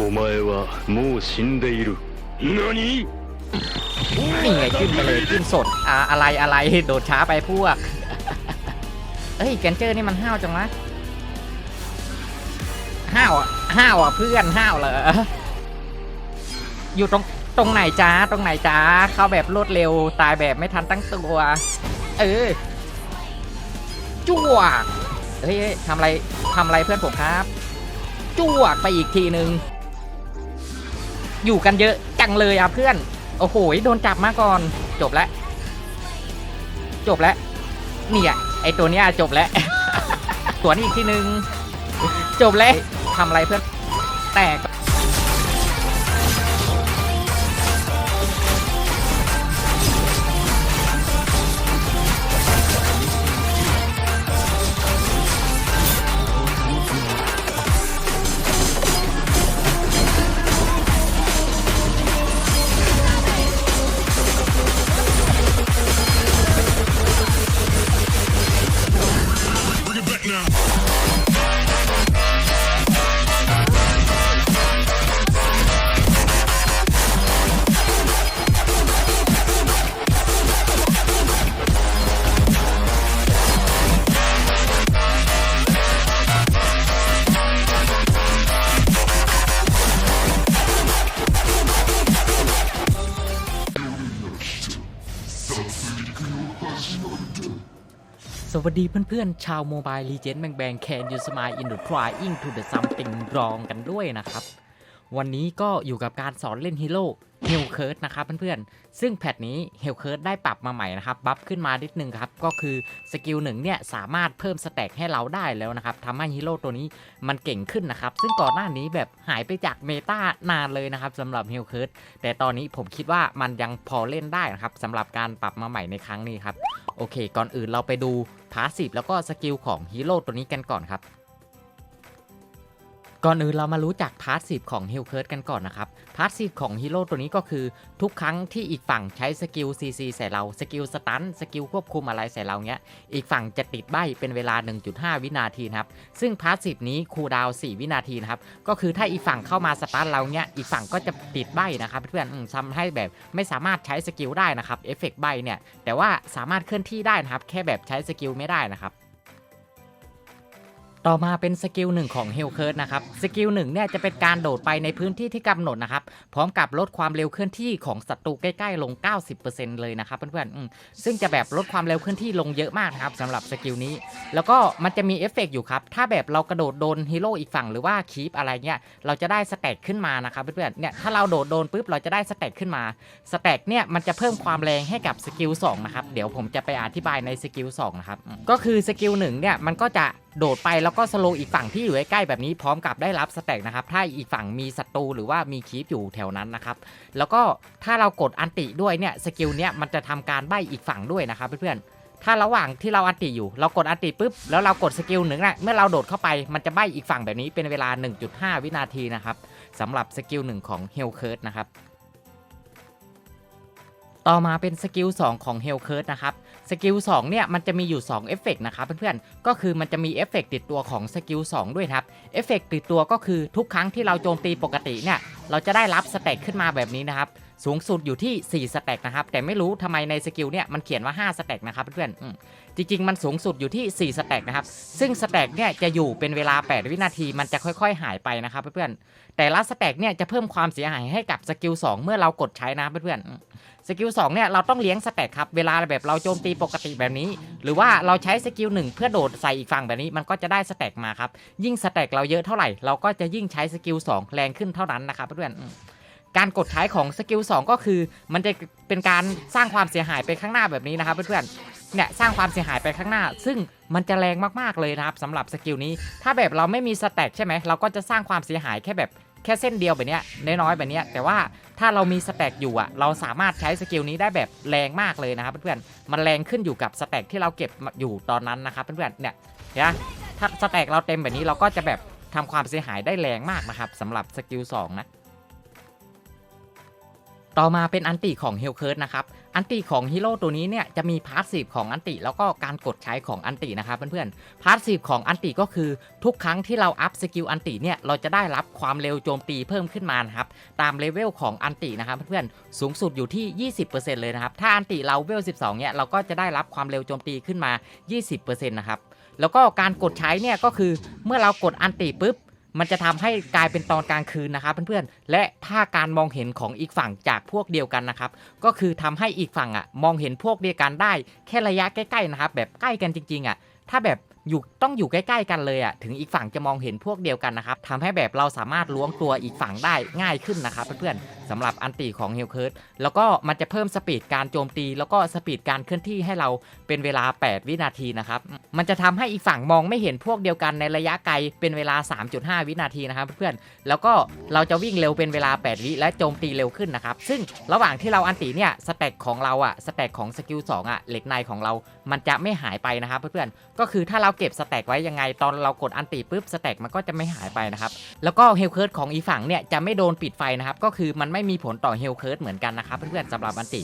お前はもう死んでいる何 นี่ไงขึ้นไปเลยขึ้นสดอ่าอะไรอะไรโดดช้าไปพวก เอ้ยแกนเจอร์นี่มันห้าวจังวะห้าวอ่ะห้าวอ่ะเพื่อนห้าวเหรออยู่ตรงตรงไหนจ้าตรงไหนจ้าเข้าแบบรวดเร็วตายแบบไม่ทันตั้งตัว เออจั่วเฮ้ยเฮ้ยทำอะไรทำอะไรเพื่อนผมครับ จั่วไปอีกทีหนึ่ง อยู่กันเยอะจังเลยอะเพื่อน โอ้โหโดนจับมาก่อน จบแล้ว จบแล้วเนี่ยไอตัวเนี้ยจบแล้วสวนอีกทีนึง จบแล้วทำอะไรเพื่อน แตก วัสดีเพื่อนๆ ชาวโมบายลีเจนด์แบงแบงแคนยูสมายอินดูทรายอิงทูเดอะซัมติงรองกันด้วยนะครับ วันนี้ก็อยู่กับการสอนเล่นฮีโร่เฮลเคิร์ดนะครับเพื่อนๆ ซึ่งแพทนี้เฮลเคิร์ดได้ปรับมาใหม่นะครับ บัฟขึ้นมานิดนึงครับ ก็คือสกิลหนึ่งเนี่ย สามารถเพิ่มสแต็กให้เราได้แล้วนะครับทำให้ฮีโร่ตัวนี้มันเก่งขึ้นนะครับ ซึ่งก่อนหน้านี้แบบหายไปจากเมตานานเลยนะครับสำหรับเฮลเคิร์ดแต่ตอนนี้ผมคิดว่ามันยังพอเล่นได้นะครับสำหรับการปรับมาใหม่ในครั้งนี้ครับ โอเค ก่อนอื่นเราไปดู พาสซีฟแล้วก็สกิลของฮีโร่ตัวนี้กันก่อนครับ ก่อนอื่นเรามารู้จักพาสซีฟของฮิลเคิร์ดกันก่อนนะครับ พาสซีฟของฮีโร่ตัวนี้ก็คือทุกครั้งที่อีกฝั่งใช้สกิล CC ใส่เรา สกิลสตัน สกิลควบคุมอะไรใส่เราเงี้ย อีกฝั่งจะติดใบเป็นเวลา 1.5 วินาทีครับ ซึ่งพาสซีฟนี้คูลดาวน์4วินาทีนะครับ ก็คือถ้าอีกฝั่งเข้ามาสตันเราเนี้ย อีกฝั่งก็จะติดใบนะครับเพื่อนอืมทำให้แบบไม่สามารถใช้สกิลได้นะครับ เอฟเฟกต์ใบเนี่ย แต่ว่าสามารถเคลื่อนที่ได้นะครับ แค่แบบใช้สกิลไม่ได้นะครับ ต่อมาเป็นสกิลหนึ่งของเฮลเคิร์ดนะครับ สกิลหนึ่งเนี่ยจะเป็นการโดดไปในพื้นที่ที่กำหนดนะครับ พร้อมกับลดความเร็วเคลื่อนที่ของศัตรูใกล้ๆลง 90%เลยนะครับเพื่อนๆอืมซึ่งจะแบบลดความเร็วเคลื่อนที่ลงเยอะมากนะครับสำหรับสกิลนี้ แล้วก็มันจะมีเอฟเฟกต์อยู่ครับ ถ้าแบบเรากระโดดโดนฮีโร่อีกฝั่งหรือว่าคีปอะไรเงี้ย เราจะได้สแต็กขึ้นมานะครับเพื่อนๆ เนี่ยถ้าเราโดดโดนปุ๊บเราจะได้สแต็กขึ้นมา สแต็กเนี่ยมันจะเพิ่มความแรงให้กับสกิล2นะครับ เดี๋ยวผมจะไปอธิบายในสกิล2นะครับ ก็คือสกิลหนึ่งเนี่ยมันก็จะโดดไปแล้วก็สโลอีกฝั่งที่อยู่ใกล้ๆแบบนี้พร้อมกับได้รับสแต็กนะครับ ถ้าอีกฝั่งมีศัตรูหรือว่ามีคีปอยู่แถวนั้นนะครับ แล้วก็ถ้าเรากดอันติด้วยเนี่ยสกิลเนี่ยมันจะทำการใบอีกฝั่งด้วยนะครับเพื่อนๆ ถ้าระหว่างที่เราอันติอยู่ เรากดอันติปุ๊บแล้วเรากดสกิลหนึ่งนะเมื่อเราโดดเข้าไปมันจะใบอีกฝั่งแบบนี้เป็นเวลา 1.5 วินาทีนะครับสำหรับสกิลหนึ่งของเฮลเคิร์ดนะครับต่อมาเป็นสกิล2ของ h e l l c u r t นะครับ สกิล2เนี่ยมันจะมีอยู่2เอฟเฟกต์นะครับเพื่อนๆ ก็คือมันจะมีเอฟเฟกติดตัวของสกิล2ด้วยครับ เอฟเฟกติดตัวก็คือทุกครั้งที่เราโจมตีปกติเนี่ยเราจะได้รับสแต็กขึ้นมาแบบนี้นะครับ สูงสุดอยู่ที่ 4สแต็กนะครับ แต่ไม่รู้ทำไมในสกิลเนี่ยมันเขียนว่า 5สแต็กนะครับเพื่อนๆ จริงๆ มันสูงสุดอยู่ที่ 4สแต็กนะครับ ซึ่งสแต็กเนี่ยจะอยู่เป็นเวลา 8 วินาทีมันจะค่อยๆ หายไปนะครับเพื่อนๆ แต่ละสแต็กเนี่ยจะเพิ่มความเสียหายให้กับสกิล2เมื่อเรากดใช้นะเพื่อนๆสกิล2เนี่ยเราต้องเลี้ยงสแต็กครับเวลาแบบเราโจมตีปกติแบบนี้ หรือว่าเราใช้สกิลหนึ่งเพื่อโดดใส่อีกฝั่งแบบนี้ มันก็จะได้สแต็กมาครับยิ่งสแต็กเราเยอะเท่าไหร่เราก็จะยิ่งใช้สกิล2แรงขึ้นเท่านั้นนะครับเพื่อนการกดใช้ของสกิล2ก็คือ มันจะเป็นการสร้างความเสียหายไปข้างหน้าแบบนี้นะครับเพื่อนๆเนี่ยสร้างความเสียหายไปข้างหน้า ซึ่งมันจะแรงมากๆเลยนะครับสำหรับสกิลนี้ ถ้าแบบเราไม่มีสแต็กใช่ไหมเราก็จะสร้างความเสียหายแค่แบบ แค่เส้นเดียวแบบเนี้ยน้อยๆแบบเนี้ยแต่ว่าถ้าเรามีสแต็กอยู่อะเราสามารถใช้สกิลนี้ได้แบบแรงมากเลยนะครับเพื่อนๆมันแรงขึ้นอยู่กับสแต็กที่เราเก็บอยู่ตอนนั้นนะครับเพื่อนๆเนี่ยเห็นไหมถ้าสแต็กเราเต็มแบบนี้เราก็จะแบบทำความเสียหายได้แรงมากนะครับสำหรับสกิล2นะต่อมาเป็นอันติของเฮลเคิร์ดนะครับ อันติของฮีโร่ตัวนี้เนี่ยจะมีพาสซีฟของอันติแล้วก็การกดใช้ของอันตินะครับเพื่อนๆพาสซีฟของอันติก็คือทุกครั้งที่เราอัพสกิลอันติเนี่ยเราจะได้รับความเร็วโจมตีเพิ่มขึ้นมานะครับตามเลเวลของอันตินะครับเพื่อนๆสูงสุดอยู่ที่ 20%เลยนะครับถ้าอันติเราเวล 12เนี่ยเราก็จะได้รับความเร็วโจมตีขึ้นมา 20%นะครับแล้วก็การกดใช้เนี่ยก็คือเมื่อเรากดอันติปุ๊บ มันจะทำให้กลายเป็นตอนกลางคืนนะครับเพื่อนๆ และถ้าการมองเห็นของอีกฝั่งจากพวกเดียวกันนะครับ ก็คือทำให้อีกฝั่งอะมองเห็นพวกเดียวกันได้แค่ระยะใกล้ๆนะครับ แบบใกล้กันจริงๆอะ ถ้าแบบ อยู่ต้องอยู่ใกล้ ๆ กันเลยอะถึงอีกฝั่งจะมองเห็นพวกเดียวกันนะครับทำให้แบบเราสามารถล้วงตัวอีกฝั่งได้ง่ายขึ้นนะครับเพื่อนๆสำหรับอันติของเฮลเคิร์ดแล้วก็มันจะเพิ่มสปีดการโจมตี แล้วก็สปีดการเคลื่อนที่ให้เราเป็นเวลา 8 วินาทีนะครับมันจะทำให้อีกฝั่งมองไม่เห็นพวกเดียวกันในระยะไกลเป็นเวลา 3.5 วินาทีนะครับเพื่อนๆแล้วก็เราจะวิ่งเร็วเป็นเวลา 8 วิและโจมตีเร็วขึ้นนะครับซึ่งระหว่างที่เราอันติเนี่ยสเต็กของเราอะสเต็กของสกิล2อะเหล็กในของเรา มันจะไม่หายไปนะครับเพื่อนๆก็คือถ้าเราเก็บสเต็กไว้ยังไง ตอนเรากดอันติปุ๊บสเต็กมันก็จะไม่หายไปนะครับแล้วก็เฮลเคิร์ดของอีฝั่งเนี่ยจะไม่โดนปิดไฟนะครับก็คือมันไม่มีผลต่อเฮลเคิร์ดเหมือนกันนะครับเพื่อนๆสำหรับอันติ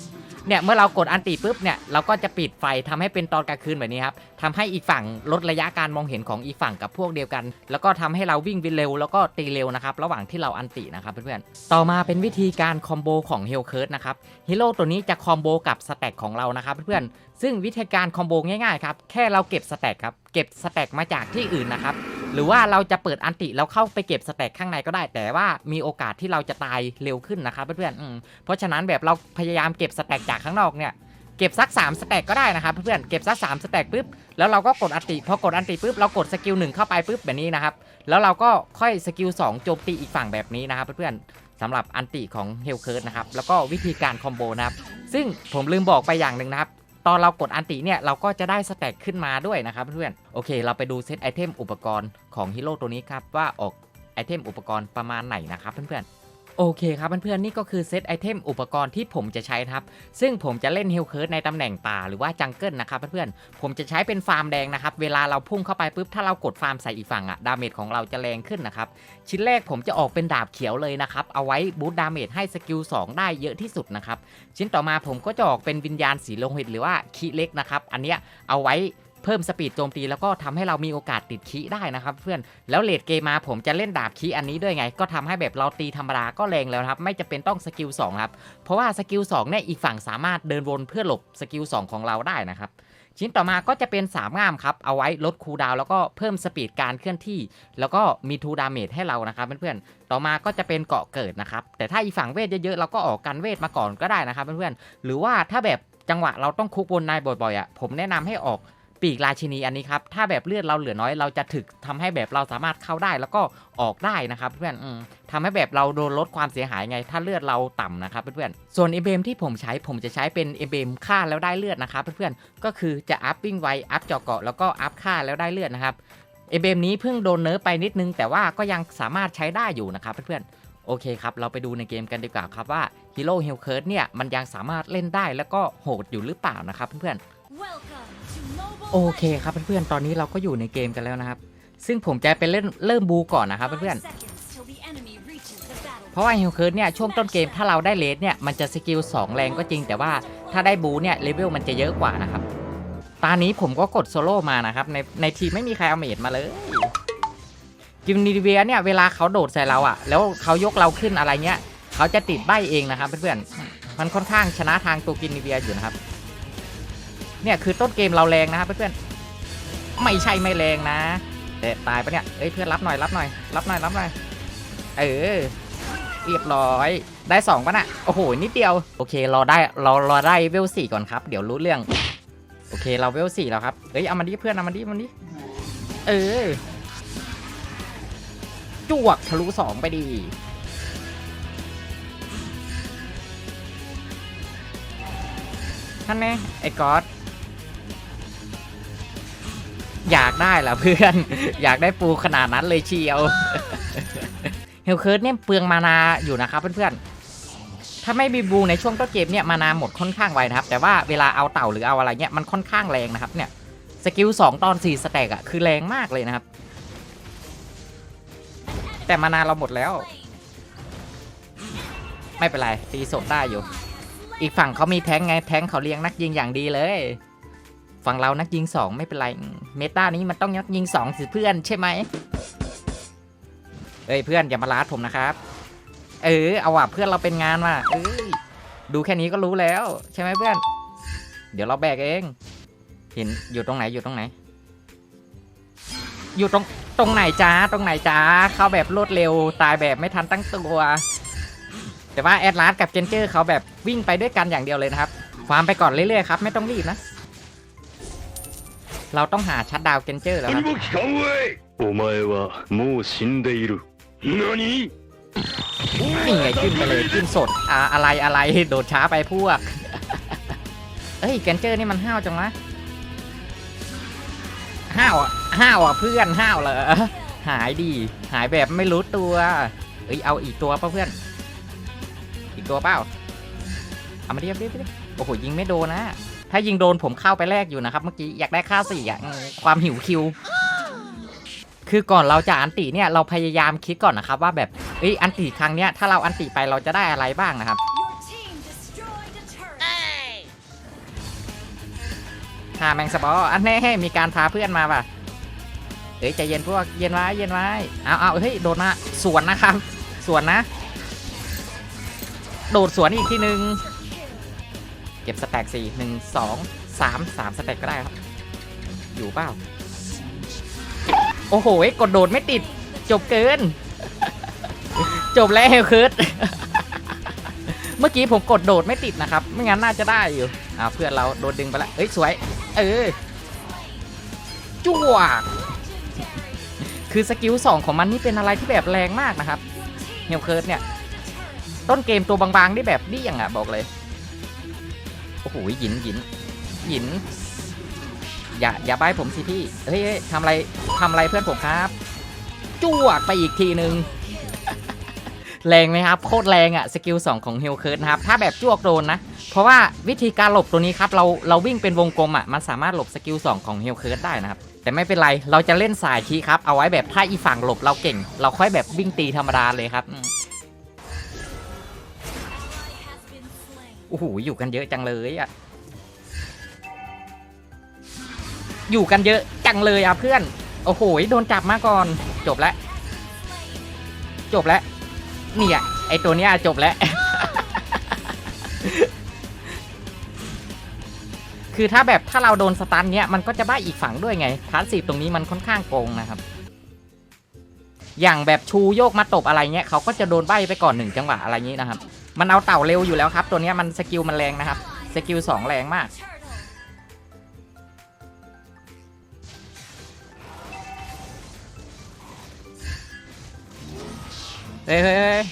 เนี่ยเมื่อเรากดอันติปุ๊บเนี่ยเราก็จะปิดไฟทำให้เป็นตอนกลางคืนแบบนี้ครับทำให้อีกฝั่งลดระยะการมองเห็นของอีฝั่งกับพวกเดียวกัน แล้วก็ทำให้เราวิ่งเร็วแล้วก็ตีเร็วนะครับระหว่างที่เราอันตินะครับเพื่อนๆต่อมาเป็นวิธีการคอมโบของเฮลเคิร์ดนะครับฮีโร่ตัวนี้จะคอมโบกับสแต็กของเรานะครับเพื่อนๆ ซึ่งวิธีการคอมโบง่ายๆครับ แค่เราเก็บสแต็กครับ เก็บสแต็กมาจากที่อื่นนะครับ หรือว่าเราจะเปิดอันติแล้วเข้าไปเก็บสแต็กข้างในก็ได้ แต่ว่ามีโอกาสที่เราจะตายเร็วขึ้นนะครับเพื่อนๆเพราะฉะนั้นแบบเราพยายามเก็บสแต็กจากข้างนอกเนี่ย เก็บสัก3สแต็กก็ได้นะครับเพื่อนๆ เก็บสัก3สแต็กปุ๊บ แล้วเราก็กดอันติ พอกดอันติปุ๊บเรากดสกิลหนึ่งเข้าไปปุ๊บแบบนี้นะครับ แล้วเราก็ค่อยสกิล2โจมตีอีกฝั่งแบบนี้นะครับเพื่อนๆสำหรับอันติของเฮลเคิร์ดนะครับ แล้วก็วิธีการคอมโบนะครับ ซึ่งผมลืมบอกไปอย่างหนึ่งนะครับ ตอนเรากดอันติเนี่ยเราก็จะได้สแต็กขึ้นมาด้วยนะครับเพื่อนๆโอเค เราไปดูเซตไอเทมอุปกรณ์ของฮีโร่ตัวนี้ครับว่าออกไอเทมอุปกรณ์ประมาณไหนนะครับเพื่อนๆ โอเคครับเพื่อนๆนี่ก็คือเซตไอเทมอุปกรณ์ที่ผมจะใช้นะครับ ซึ่งผมจะเล่นเฮลเคิร์ดในตำแหน่งป่าหรือว่าจังเกิลนะครับเพื่อนๆผมจะใช้เป็นฟาร์มแดงนะครับ เวลาเราพุ่งเข้าไปปุ๊บถ้าเรากดฟาร์มใส่อีกฝั่งอะดาเมจของเราจะแรงขึ้นนะครับ ชิ้นแรกผมจะออกเป็นดาบเขียวเลยนะครับ เอาไว้บูตดาเมจให้สกิล2ได้เยอะที่สุดนะครับ ชิ้นต่อมาผมก็จะออกเป็นวิญญาณสีโลหิตหรือว่าคีเล็กนะครับ อันเนี้ยเอาไว้ เพิ่มสปีดโจมตีแล้วก็ทำให้เรามีโอกาสติดคีได้นะครับเพื่อนแล้วเลดเกมมาผมจะเล่นดาบคีอันนี้ด้วยไง ก็ทำให้แบบเราตีธรรมดาก็แรงแล้วครับไม่จะเป็นต้องสกิล2ครับเพราะว่าสกิล2เนี่ยอีกฝั่งสามารถเดินวนเพื่อหลบสกิล2ของเราได้นะครับชิ้นต่อมาก็จะเป็น3ง่ามครับ เอาไว้ลดคูลดาวแล้วก็เพิ่มสปีดการเคลื่อนที่ แล้วก็มีทูดาเมจให้เรานะครับเพื่อนๆ ต่อมาก็จะเป็นเกาะเกิดนะครับ แต่ถ้าอีกฝั่งเวทเยอะๆ เราก็ออกกันเวทมาก่อนก็ได้นะครับเพื่อนๆ หรือว่าถ้าแบบจังหวะเราต้องคุกบนนายบ่อยๆอะผมแนะนำให้ออก ปีกราชินีอันนี้ครับ ถ้าแบบเลือดเราเหลือน้อยเราจะถึกทำให้แบบเราสามารถเข้าได้แล้วก็ออกได้นะครับเพื่อนอทำให้แบบเราโดนลดความเสียหายไง ถ้าเลือดเราต่ำนะครับเพื่อนส่วนเอเบมที่ผมใช้ผมจะใช้เป็นเอเบมฆ่าแล้วได้เลือดนะครับเพื่อนก็คือจะอัพวิ่งไวอัพจาะเกาะแล้วก็อัพฆ่าแล้วได้เลือดนะครับเอเบมนี้เพิ่งโดนเนิร์ฟไปนิดนึง แต่ว่าก็ยังสามารถใช้ได้อยู่นะครับเพื่อนโอเคครับ เราไปดูในเกมกันดีกว่าครับว่าฮีโร่เฮลเคิร์ดเนี่ยมันยังสามารถเล่นได้แล้วก็โหดอยู่หรือเปล่านะครับเพื่อนๆ โอเคครับเพื่อนๆ ตอนนี้เราก็อยู่ในเกมกันแล้วนะครับ ซึ่งผมจะไปเล่นเริ่มบูก่อนนะครับเพื่อนๆ เพราะว่าเฮลเคิร์ดเนี่ยช่วงต้นเกมถ้าเราได้เลสเนี่ยมันจะสกิล2แรงก็จริง แต่ว่าถ้าได้บูเนี่ยเลเวลมันจะเยอะกว่านะครับ ตอนนี้ผมก็กดโซโล่มานะครับในในทีมไม่มีใครเอาเมดมาเลยกิมนีเวียเนี่ยเวลาเขาโดดใส่เราอะแล้วเขายกเราขึ้นอะไรเงี้ยเขาจะติดใบเองนะครับเพื่อนๆ มันค่อนข้างชนะทางตัวกินนีเวียอยู่นะครับ เนี่ยคือต้นเกมเราแรงนะครับเพื่อนๆไม่ใช่ไม่แรงนะแต่ตายปะเนี่ยเอ้ยเพื่อนรับหน่อยรับหน่อยรับหน่อยรับหน่อยเออเรียบร้อยได้สองปะน่ะโอ้โหนิดเดียวโอเครอได้เรารอได้เวลสี่ก่อนครับ เดี๋ยวรู้เรื่อง โอเคเราเวลสี่แล้วครับเฮ้ยเอามาดิเพื่อนเอามาดิเอามาดิเออจวกทะลุสองไปดีท่านแน่ไอ้ก๊อต อยากได้เหรอเพื่อน อยากได้ปูขนาดนั้นเลยเชียวเฮลเคิร์ดเนี่ยเปลืองมานาอยู่นะครับเพื่อนๆ ถ้าไม่มีบูในช่วงต้นเกมเนี่ยมานาหมดค่อนข้างไวนะครับ แต่ว่าเวลาเอาเต่าหรือเอาอะไรเนี่ยมันค่อนข้างแรงนะครับเนี่ยสกิล2ตอน 4 สแต็กอะคือแรงมากเลยนะครับ แต่มานาเราหมดแล้ว ไม่เป็นไรตีสดได้อยู่ อีกฝั่งเขามีแท้งไงแท้งเขาเลี้ยงนักยิงอย่างดีเลย ฝั่งเรานักยิงสองไม่เป็นไร เมตานี้มันต้องนักยิงสองสิเพื่อนใช่ไหมเอ้ยเพื่อนอย่ามาลาดผมนะครับ เออเอาว่ะเพื่อนเราเป็นงานว่ะเอ้ยดูแค่นี้ก็รู้แล้ว ใช่ไหมเพื่อน เดี๋ยวเราแบกเอง เห็นอยู่ตรงไหนอยู่ตรงไหน อยู่ตรงตรงไหนจ้าตรงไหนจ้าเข้าแบบรวดเร็ว ตายแบบไม่ทันตั้งตัวแต่ว่าแอดลาสกับเจนเจอร์เขาแบบวิ่งไปด้วยกันอย่างเดียวเลยนะครับฟาร์มไปก่อนเรื่อยๆครับ ไม่ต้องรีบนะ เราต้องหาชัดดาวเกนเจอร์แล้วคุณบโอ้ไม่ว่ามูชินเดรุนี่นี่ไงจิ้มไปเลยจิ้มสดอ่าอะไรอะไรโดดช้าไปพวก เอ้ยเกนเจอร์นี่มันห้าวจังวะห้าวห้าวอะเพื่อนห้าวเหรอหายดี หายแบบไม่รู้ตัว เอ้ยเอาอีกตัวป่ะเพื่อน อีกตัวเปล่าเอามาเรียบเรียบโอ้โหยิงไม่โดนนะ ถ้ายิงโดนผมเข้าไปแรกอยู่นะครับ เมื่อกี้อยากได้ค่าสี่อะอืมความหิวคิว คือก่อนเราจะอันติเนี่ยเราพยายามคิดก่อนนะครับว่าแบบเอ้ยอันติครั้งเนี้ยถ้าเราอันติไปเราจะได้อะไรบ้างนะครับ Your team destroyed a turret. หาแมงสบออันแน่มีการพาเพื่อนมาป่ะเอ้ยใจเย็นพวกเย็นไว้เย็นไว้เอาเอาเฮ้ยโดนมาสวนนะครับ สวนนะ โดดสวนอีกทีหนึ่งเก็บสแต็กสี่หนึ่งสองสามสามสแต็กก็ได้ครับ อยู่เปล่า โอ้โหกดโดดไม่ติด จบเกิน จบแล้วเฮลคิร์ดเมื่อกี้ผมกดโดดไม่ติดนะครับ ไม่งั้นน่าจะได้อยู่อ่าเพื่อนเราโดนดึงไปแล้วเอ้ยสวย เออจั่วคือสกิลสองของมันนี่เป็นอะไรที่แบบแรงมากนะครับเฮลเคิร์ดเนี่ย ต้นเกมตัวบางๆนี่แบบนี่อย่างอะบอกเลย อ้โหหินหินหิน อย่าอย่าใบผมสิพี่ เฮ้ยเฮ้ยทำอะไรทำอะไรเพื่อนผมครับ จ้วกไปอีกทีหนึ่งแรงไหมครับโคตรแรงอะสกิล2ของเฮลเคิร์ดนะครับ ถ้าแบบจ้วกโดนนะ เพราะว่าวิธีการหลบตัวนี้ครับ เราเราวิ่งเป็นวงกลมอะมันสามารถหลบสกิล2ของเฮลเคิร์ดได้นะครับ แต่ไม่เป็นไรเราจะเล่นสายคีครับ เอาไว้แบบถ้าอีฝั่งหลบเราเก่ง เราค่อยแบบวิ่งตีธรรมดาเลยครับ โอ้โหอยู่กันเยอะจังเลยอะอยู่กันเยอะจังเลยอะเพื่อน โอ้โหโดนจับมาก่อน จบแล้ว จบแล้วเนี่ยไอตัวเนี้ยจบแล้ว คือถ้าแบบถ้าเราโดนสตันเนี้ยมันก็จะบ้าอีกฝั่งด้วยไงพาสซีฟตรงนี้มันค่อนข้างโกงนะครับ อย่างแบบชูโยกมาตบอะไรเงี้ยเขาก็จะโดนใบไปก่อนหนึ่งจังหวะอะไรงี้นะครับ มันเอาเต่าเร็วอยู่แล้วครับ ตัวนี้มันสกิลมันแรงนะครับสกิลสองแรงมากเฮ้ยเฮ้ยเฮ้ย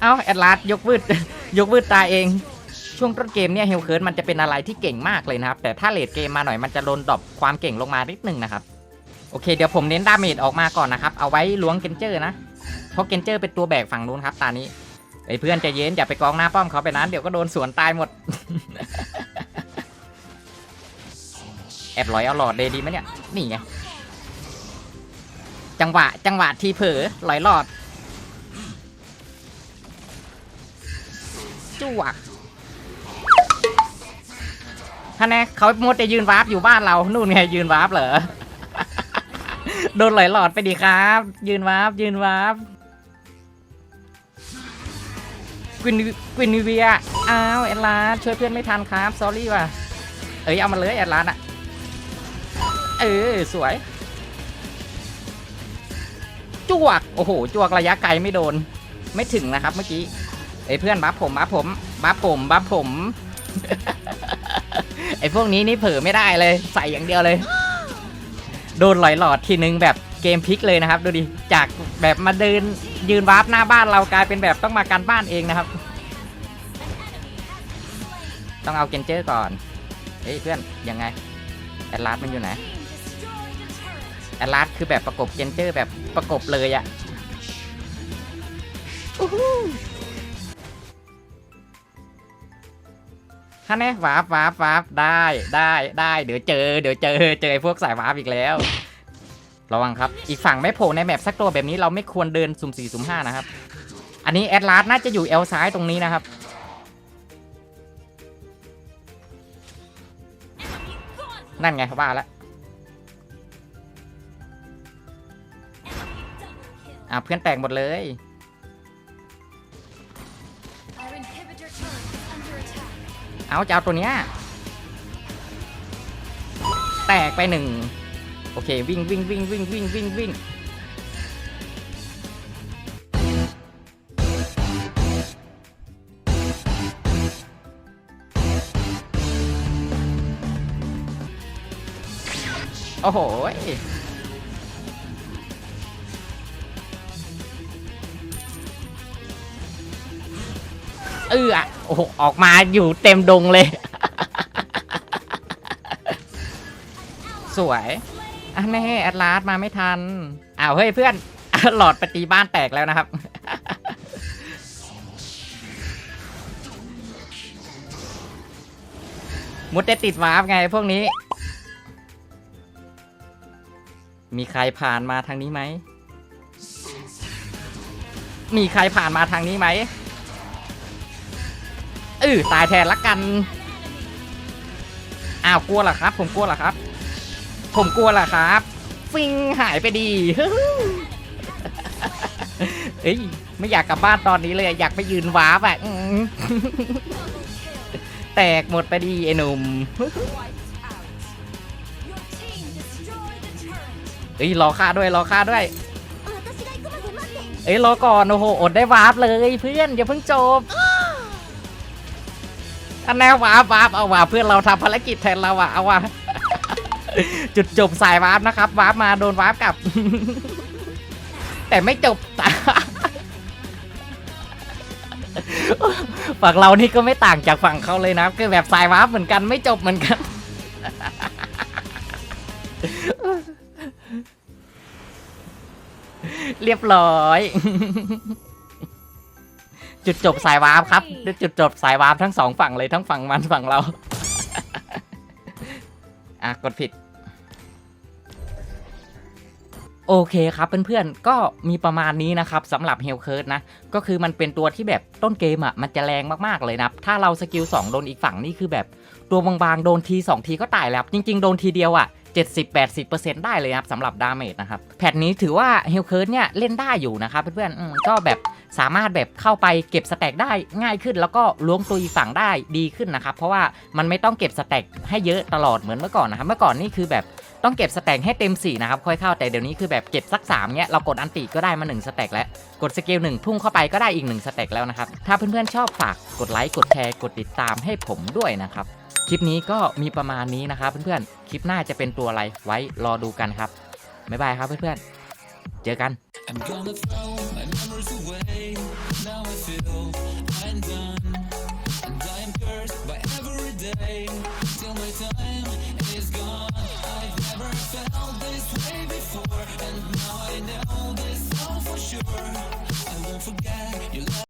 เอาแอดลาสยกวืดยกวืดตายเอง ช่วงต้นเกมเนี่ยเฮลเคิร์ดมันจะเป็นอะไรที่เก่งมากเลยนะครับ แต่ถ้าเลดเกมมาหน่อยมันจะโดนดรอปความเก่งลงมานิดนึงนะครับ โอเคเดี๋ยวผมเน้นดาเมจออกมาก่อนนะครับ เอาไว้ล้วงเกนเจอร์นะ เพราะเกนเจอร์เป็นตัวแบกฝั่งนู้นครับตานี้ ไอ้เพื่อนใจเย็นอย่าไปกองหน้าป้อมเขาไปนั้นเดี๋ยวก็โดนสวนตายหมด แอบลอยเอาหลอดเลยดีไหมเนี่ยนี่ไงจังหวะจังหวะทีเผลอลอยหลอดจวกท่านแน่เขาโมดแต่ยืนวาร์ปอยู่บ้านเรานู่นไงยืนวาร์ปเหรอโดนไหลหลอดไปดีครับ ยืนวาร์ปยืนวาร์ป กวินกวินเวียอ้าวแอดลาสช่วยเพื่อนไม่ทันครับซอรี่ว่ะเอ้ยเอามาเลยแอดลาสอะเออสวย จวก โอ้โห จวกระยะไกลไม่โดน ไม่ถึงนะครับเมื่อกี้ไอ้เพื่อนบัฟผมบัฟผมบัฟผมบัฟผม ไอ้พวกนี้นี่เผลอไม่ได้เลย ใส่อย่างเดียวเลย โดนหลอยหลอดทีนึงแบบ เกมพลิกเลยนะครับ ดูดิ จากแบบมาเดินยืนวาร์ปหน้าบ้านเรากลายเป็นแบบต้องมากันบ้านเองนะครับ ต้องเอาเกนเจอร์ก่อนเฮ้ยเพื่อนยังไงแอดลาสมันอยู่ไหนแอดลาสคือแบบประกบเกนเจอร์แบบประกบเลยอะอู้หูฮะแน่วาร์ปวาร์ปวาร์ปได้ได้ได้เดี๋ยวเจอเดี๋ยวเจอเจอไอ้พวกสายวาร์ปอีกแล้ว ระวังครับ อีกฝั่งไม่โผล่ในแมปสักตัวแบบนี้เราไม่ควรเดินสุ่มสี่สุ่มห้านะครับ อันนี้แอดลาร์น่าจะอยู่เอลซ้ายตรงนี้นะครับ นั่นไงว่าแล้วอะเพื่อนแตกหมดเลยเอาจะเอาตัวเนี้ยแตกไปหนึ่ง โอเควิ่งวิ่งวิ่งวิ่งวิ่งวิ่งวิ่งโอ้โหเอออะโอ้โหออกมาอยู่เต็มดงเลย สวย อะแน่แอดลาสมาไม่ทันอ้าวเฮ้ยเพื่อน หลอดปฏิบ้านแตกแล้วนะครับ มุดได้ติดวาร์ปไงพวกนี้ มีใครผ่านมาทางนี้ไหม มีใครผ่านมาทางนี้ไหมเออตายแทนละกัน อ้าวกลัวเหรอครับ ผมกลัวเหรอครับ ผมกลัวเหรอครับ ฟิงหายไปดีเอ้ยไม่อยากกลับบ้านตอนนี้เลยอยากไปยืนว้าบอะอื้อหือแตกหมดไปดีไอ้หนุ่ม Wiped out. Your team destroyed the turret. เอ้ยรอค่าด้วยรอค่าด้วย เอ้ยรอก่อนโอ้โหอดได้วาร์ปเลยเพื่อนอย่าเพิ่งจบอันแน่วาร์ปวาร์ปเอาว่ะเพื่อนเราทำภารกิจแทนเราอะเอาว่ะ จุดจบสายวาร์ปนะครับวาร์ปมาโดนวาร์ปกลับ แต่ไม่จบฝั่งเรานี่ก็ไม่ต่างจากฝั่งเขาเลยนะคือแบบสายวาร์ปเหมือนกันไม่จบเหมือนกันเรียบร้อย จุดจบสายวาร์ปครับจุดจบสายวาร์ปทั้งสองฝั่งเลยทั้งฝั่งมันฝั่งเรา อะ กดผิด โอเคครับเพื่อนๆ ก็มีประมาณนี้นะครับสำหรับเฮลเคิร์ดนะ ก็คือมันเป็นตัวที่แบบต้นเกมอะมันจะแรงมากๆเลยนะถ้าเราสกิล 2 โดนอีกฝั่งนี่คือแบบตัวบางๆ โดนที 2 ทีก็ตายแล้ว จริง ๆ โดนทีเดียวอะ70-80%ได้เลยครับสำหรับดาเมจนะครับ แพทนี้ถือว่าเฮลเคิร์ดเนี่ยเล่นได้อยู่นะครับเพื่อนๆก็แบบสามารถแบบเข้าไปเก็บสแต็กได้ง่ายขึ้น แล้วก็ล้วงตัวอีกฝั่งได้ดีขึ้นนะครับ เพราะว่ามันไม่ต้องเก็บสแต็กให้เยอะตลอดเหมือนเมื่อก่อนนะครับเมื่อก่อนนี่คือแบบ ต้องเก็บสแต็กให้เต็ม4นะครับค่อยเข้าแต่เดี๋ยวนี้คือแบบเก็บสัก3เนี่ยเรากดอันติก็ได้มา1สแต็กแล้วกดสกิล1พุ่งเข้าไปก็ได้อีก1สแต็กแล้วนะครับถ้าเพื่อนๆชอบฝากกดไลค์กดแชร์กดติดตามให้ผมด้วยนะครับคลิปนี้ก็มีประมาณนี้นะครับเพื่อนๆ คลิปหน้าจะเป็นตัวอะไรไว้รอดูกันครับ บ๊ายบายครับเพื่อนๆ เจอกัน